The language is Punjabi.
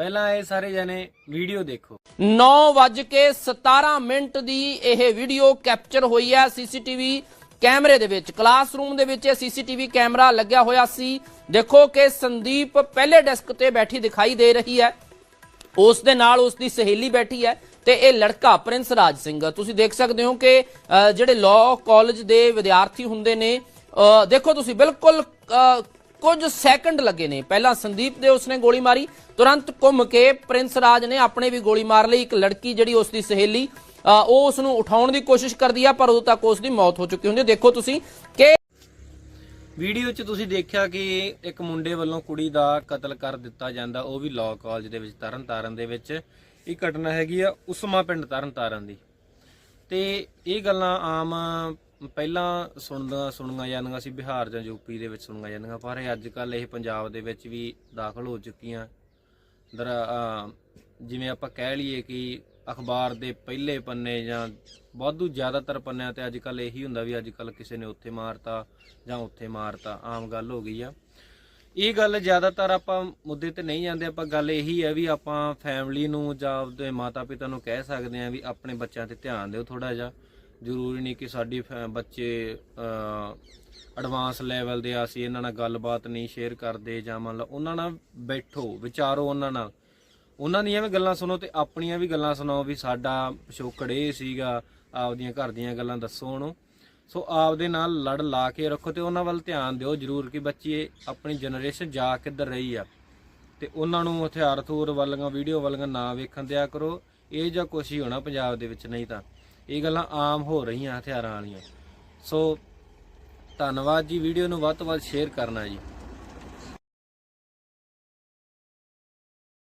ਪਹਿਲਾਂ ਇਹ ਸਾਰੇ ਜਣੇ ਵੀਡੀਓ ਦੇਖੋ। 9:17 ਮਿੰਟ ਦੀ ਇਹ ਵੀਡੀਓ ਕੈਪਚਰ ਹੋਈ ਹੈ ਸੀਸੀਟੀਵੀ ਕੈਮਰੇ ਦੇ ਵਿੱਚ। ਕਲਾਸਰੂਮ ਦੇ ਵਿੱਚ ਸੀਸੀਟੀਵੀ ਕੈਮਰਾ ਲੱਗਿਆ ਹੋਇਆ ਸੀ। ਦੇਖੋ ਕਿ ਸੰਦੀਪ ਪਹਿਲੇ ਡੈਸਕ ਤੇ ਬੈਠੀ ਦਿਖਾਈ ਦੇ ਰਹੀ ਹੈ। ਉਸ ਦੇ ਨਾਲ ਉਸ ਦੀ ਸਹੇਲੀ ਬੈਠੀ ਹੈ ਤੇ ਇਹ ਲੜਕਾ ਪ੍ਰਿੰਸ ਰਾਜ ਸਿੰਘ। ਤੁਸੀਂ ਦੇਖ ਸਕਦੇ ਹੋ ਕਿ ਜਿਹੜੇ ਲਾਅ ਕਾਲਜ ਦੇ ਵਿਦਿਆਰਥੀ ਹੁੰਦੇ ਨੇ ਅ, ਦੇਖੋ ਤੁਸੀਂ ਬਿਲਕੁਲ ਕੁਝ ਸੈਕਿੰਡ ਲੱਗੇ ਨੇ। ਪਹਿਲਾਂ ਸੰਦੀਪ ਦੇ ਉਸਨੇ ਗੋਲੀ ਮਾਰੀ, ਤੁਰੰਤ ਘੁੰਮ ਕੇ ਪ੍ਰਿੰਸ ਰਾਜ ਨੇ ਆਪਣੇ ਵੀ ਗੋਲੀ ਮਾਰ ਲਈ। ਇੱਕ ਲੜਕੀ ਜਿਹੜੀ ਉਸ ਦੀ ਸਹੇਲੀ ਉਹ ਉਸ ਨੂੰ ਉਠਾਉਣ ਦੀ ਕੋਸ਼ਿਸ਼ ਕਰਦੀ ਆ, ਪਰ ਉਦੋਂ ਤੱਕ ਉਸ ਦੀ ਮੌਤ ਹੋ ਚੁੱਕੀ ਹੁੰਦੀ ਦੇਖੋ ਤੁਸੀਂ ਕਿ ਵੀਡੀਓ 'ਚ ਤੁਸੀਂ ਦੇਖਿਆ ਕਿ ਇੱਕ ਮੁੰਡੇ ਵੱਲੋਂ ਕੁੜੀ ਦਾ ਕਤਲ ਕਰ ਦਿੱਤਾ ਜਾਂਦਾ। ਉਹ ਵੀ ਲਾਅ ਕਾਲਜ ਦੇ ਵਿੱਚ ਤਰਨ ਤਾਰਨ ਦੇ ਵਿੱਚ। ਇਹ ਘਟਨਾ ਹੈਗੀ ਆ ਉਸਮਾ ਪਿੰਡ ਤਰਨ ਤਾਰਨ ਦੀ। ਤੇ ਇਹ ਗੱਲਾਂ ਆਮ ਪਹਿਲਾਂ ਸੁਣਦਾ ਸੁਣੀਆਂ ਜਾਂਦੀਆਂ ਸੀ ਬਿਹਾਰ ਜਾਂ ਯੂਪੀ ਦੇ ਵਿੱਚ ਸੁਣੀਆਂ ਜਾਂਦੀਆਂ, ਪਰ ਇਹ ਅੱਜ ਕੱਲ ਇਹ ਪੰਜਾਬ ਦੇ ਵਿੱਚ ਵੀ ਦਾਖਲ ਹੋ ਚੁੱਕੀਆਂ। ਦਰ ਜਿਵੇਂ ਆਪਾਂ ਕਹਿ ਲਈਏ ਕਿ ਅਖਬਾਰ ਦੇ ਪਹਿਲੇ ਪੰਨੇ ਜਾਂ ਵਾਧੂ ਜ਼ਿਆਦਾਤਰ ਪੰਨਿਆਂ ਤੇ ਅੱਜ ਕੱਲ ਇਹੀ ਹੁੰਦਾ ਵੀ ਅੱਜ ਕੱਲ ਕਿਸੇ ਨੇ ਉੱਥੇ ਮਾਰਤਾ ਜਾਂ ਉੱਥੇ ਮਾਰਤਾ, ਆਮ ਗੱਲ ਹੋ ਗਈ ਆ। ਇਹ ਗੱਲ ਜ਼ਿਆਦਾਤਰ ਆਪਾਂ ਮੁੱਦੇ ਤੇ ਨਹੀਂ ਜਾਂਦੇ, ਆਪਾਂ ਗੱਲ ਇਹੀ ਹੈ ਵੀ ਆਪਾਂ ਫੈਮਿਲੀ ਨੂੰ ਜਾਂ ਆਪਦੇ ਮਾਤਾ ਪਿਤਾ ਨੂੰ ਕਹਿ ਸਕਦੇ ਆ ਵੀ ਆਪਣੇ ਬੱਚਿਆਂ ਤੇ ਧਿਆਨ ਦਿਓ ਥੋੜਾ ਜਿਹਾ। ਜ਼ਰੂਰੀ ਨਹੀਂ ਕਿ ਸਾਡੀ ਫੈ- ਬੱਚੇ ਐਡਵਾਂਸ ਲੈਵਲ ਦੇ ਆ, ਅਸੀਂ ਇਹਨਾਂ ਨਾਲ ਗੱਲਬਾਤ ਨਹੀਂ ਸ਼ੇਅਰ ਕਰਦੇ ਜਾਂ ਮੰਨ ਲਓ ਉਹਨਾਂ ਨਾਲ ਬੈਠੋ, ਵਿਚਾਰੋ ਉਹਨਾਂ ਨਾਲ। ਉਹਨਾਂ ਦੀਆਂ ਵੀ ਗੱਲਾਂ ਸੁਣੋ ਤੇ ਆਪਣੀਆਂ ਵੀ ਗੱਲਾਂ ਸੁਣਾਓ ਵੀ ਸਾਡਾ ਪਿਛੋਕੜ ਇਹ ਸੀਗਾ, ਆਪਦੀਆਂ ਘਰ ਦੀਆਂ ਗੱਲਾਂ ਦੱਸੋ ਉਹਨੂੰ। ਸੋ ਆਪਦੇ ਨਾਲ ਲੜ ਲਾ ਕੇ ਰੱਖੋ ਤੇ ਉਹਨਾਂ ਵੱਲ ਧਿਆਨ ਦਿਓ ਜ਼ਰੂਰ ਕਿ ਬੱਚੇ ਆਪਣੀ ਜਨਰੇਸ਼ਨ ਜਾ ਕਿੱਧਰ ਰਹੀ ਆ। ਤੇ ਉਹਨਾਂ ਨੂੰ ਹਥਿਆਰ ਥੂਰ ਵਾਲੀਆਂ ਵੀਡੀਓ ਵਾਲੀਆਂ ਨਾ ਵੇਖਣ ਦਿਆ ਕਰੋ। ਇਹ ਜਾਂ ਕੁਛ ਹੀ ਹੋਣਾ ਪੰਜਾਬ ਦੇ ਵਿੱਚ ਨਹੀਂ ਤਾਂ। ਇਹ ਗੱਲਾਂ ਆਮ ਹੋ ਰਹੀਆਂ ਹਥਿਆਰਾਂ ਵਾਲੀਆਂ। ਸੋ ਧੰਨਵਾਦ ਜੀ ਵੀਡੀਓ ਨੂੰ ਵੱਧ ਤੋਂ ਵੱਧ ਸ਼ੇਅਰ ਕਰਨਾ ਜੀ।